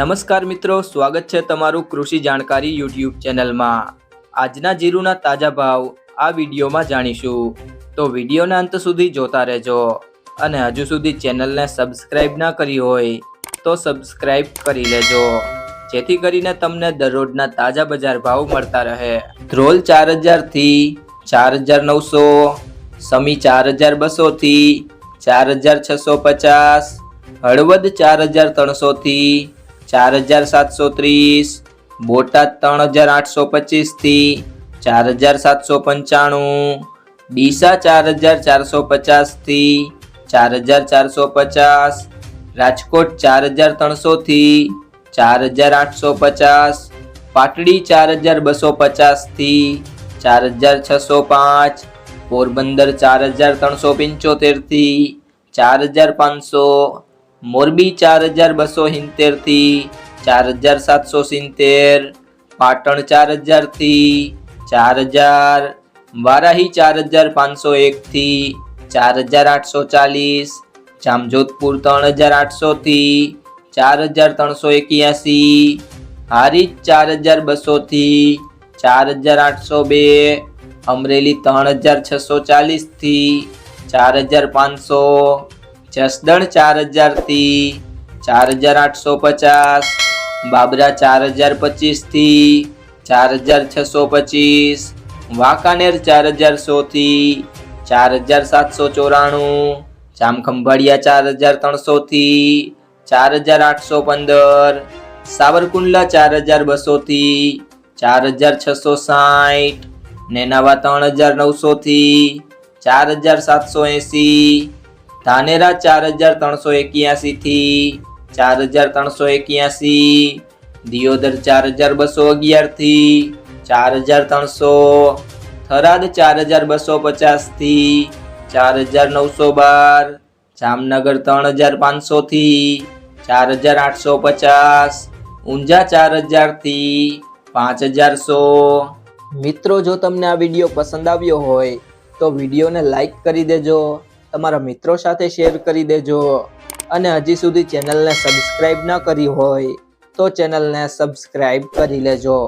નમસ્કાર મિત્રો, સ્વાગત છે તમારું કૃષિ જાણકારી યુટ્યુબ ચેનલમાં. આજના જીરુના તાજા ભાવ આ વિડીયોમાં જાણીશું. તો વિડીયોના અંત સુધી જોતા રહેજો અને હજુ સુધી ચેનલને સબસ્ક્રાઇબ ના કરી હોય તો સબસ્ક્રાઇબ કરી લેજો. જેથી કરીને તમને દરરોજના તાજા બજાર ભાવ મળતા રહે. ધ્રોલ ચાર હજારથી ચાર હજાર નવસો, સમી ચાર હજાર બસોથી ચાર હજાર છસો પચાસ, હળવદ ચાર હજાર ત્રણસોથી ચાર હજાર સાતસો ત્રીસ બોટાદ ત્રણ હજાર આઠસો પચીસથી ચાર હજાર સાતસો પંચાણું ડીસા ચાર હજાર ચારસો પચાસથી ચાર હજાર ચારસો પચાસ રાજકોટ ચાર હજાર ત્રણસોથી ચાર હજાર આઠસો પચાસ પાટડી ચાર હજાર બસો પચાસથી ચાર હજાર છસો પાંચ પોરબંદર ચાર હજાર ત્રણસો પંચોતેરથી ચાર હજાર પાંચસો મોરબી ચાર હજાર બસો સિત્તેરથી ચાર હજાર સાતસો સિત્તેર, પાટણ ચાર હજારથી ચાર હજાર, વારાહી ચાર હજાર પાંચસો એકથી ચાર હજાર આઠસો ચાલીસ, જામજોધપુર ત્રણ હજાર આઠસોથી ચાર હજાર ત્રણસો એક્યાસી, હારીજ ચાર હજાર બસોથી ચાર હજાર આઠસો બે, અમરેલી ત્રણ હજાર છસો ચાલીસથી ચાર હજાર પાંચસો જસદણ ચાર હજારથી ચાર હજાર આઠસો પચાસ બાબરા ચાર હજાર પચીસથી ચાર હજાર છસો પચીસ વાંકાનેર ચાર હજાર સોથી ચાર હજાર સાતસો ચોરાણું જામખંભાળિયા ચાર હજાર ત્રણસોથી ચાર હજાર આઠસો પંદર સાવરકુંડલા ચાર હજાર બસોથી ચાર હજાર છસો સાઠ નેનાવા ત્રણ હજાર નવસોથી ચાર હજાર સાતસો એંસી ધાનેરા ચાર હજાર ત્રણસો એક્યાસીથી ચાર હજાર ત્રણસો એક્યાસી, દિયોદર ચાર હજાર બસો અગિયારથી ચાર હજાર ત્રણસો, થરાદ ચાર હજાર બસો પચાસથી ચાર હજાર નવસો બાર, જામનગર ત્રણ હજાર પાંચસોથી ચાર હજાર આઠસો પચાસ, ઊંઝા ચાર હજારથી પાંચ હજાર મિત્રો, જો તમને આ વીડિયો પસંદ આવ્યો હોય તો વિડીયોને લાઈક કરી દેજો. તમારા મિત્રો સાથે શેર કરી દેજો. અને હજી સુધી ચેનલને સબસ્ક્રાઈબ ન કરી હોય તો ચેનલને સબસ્ક્રાઈબ કરી લેજો.